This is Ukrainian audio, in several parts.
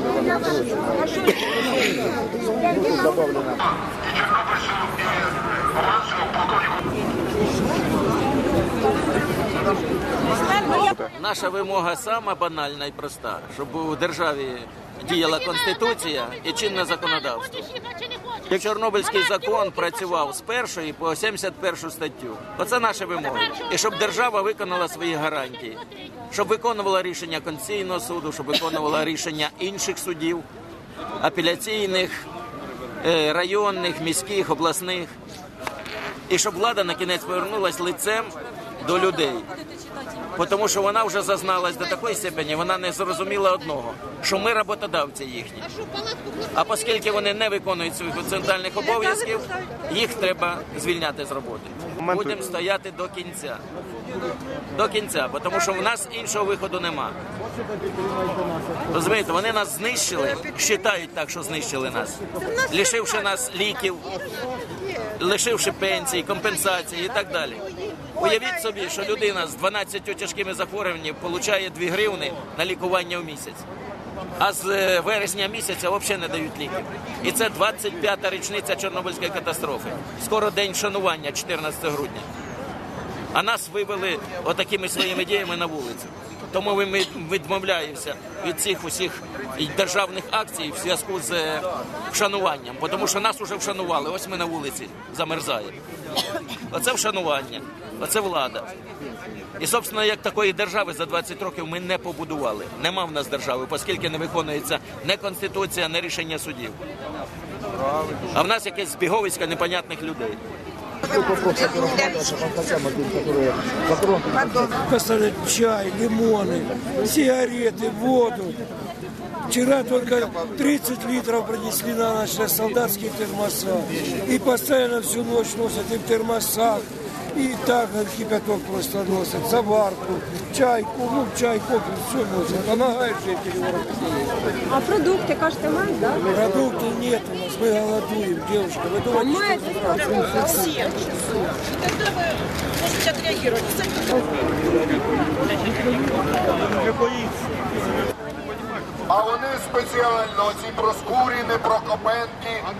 давали вам Добавлено. Наша вимога сама банальна і проста, щоб у державі діяла конституція і чинне законодавство. Як Чорнобильський закон працював з першої по 71 статтю. Оце наша вимога. І щоб держава виконала свої гарантії, щоб виконувала рішення Конституційного суду, щоб виконувала рішення інших судів, апеляційних, е, районних, міських, обласних. І щоб влада на кінець повернулась лицем до людей. Тому що вона вже зазналась до такої степені, вона не зрозуміла одного, що ми роботодавці їхні. А оскільки вони не виконують своїх центральних обов'язків, їх треба звільняти з роботи. Будемо стояти до кінця. До кінця, тому що в нас іншого виходу нема. Розумієте, вони нас знищили, вважають так, що знищили нас, лишивши нас ліків, лишивши пенсії, компенсації і так далі. Уявіть собі, що людина з 12 тяжкими захворюваннями отримує 2 гривни на лікування в місяць. А з е, вересня місяця взагалі не дають ліків. І це 25-та річниця Чорнобильської катастрофи. Скоро день шанування, 14 грудня. А нас вивели отакими своїми діями на вулицю. Тому ми відмовляємося від цих усіх державних акцій в зв'язку з е, вшануванням, тому що нас вже вшанували. Ось ми на вулиці замерзаємо. Оце вшанування, оце влада. І, собственно, як такої держави за 20 років ми не побудували. Нема в нас держави, оскільки не виконується не конституція, не рішення судів. А в нас якесь збіговисько непонятних людей. Поставить чай, лимоны, сигареты, воду. Вчера только 30 литров принесли на наши солдатские термоса. И постоянно всю ночь носят и в термосах. И так на кипяток просто носят, заварку, чайку, ну чай, кофе, все носят. Помогают жители города. А продукти, кажете, мають, да? Продуктов нет у нас, мы голодуем, девушка. Вы думаете, Маєте? всех. И тогда вы можете отреагировать. А вони спеціально, ці Проскуріни, Прокопенки, Ан-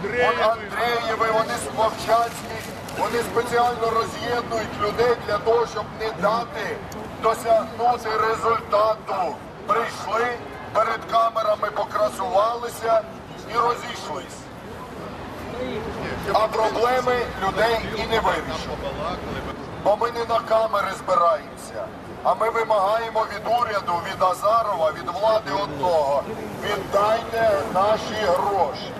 Андрієви, вони Вовчанські, вони спеціально роз'єднують людей для того, щоб не дати досягнути результату. Прийшли, перед камерами покрасувалися і розійшлись. А проблеми людей і не вирішили. Бо ми не на камери збираємося. А ми вимагаємо від уряду, від Азарова, від влади одного. Віддайте наші гроші.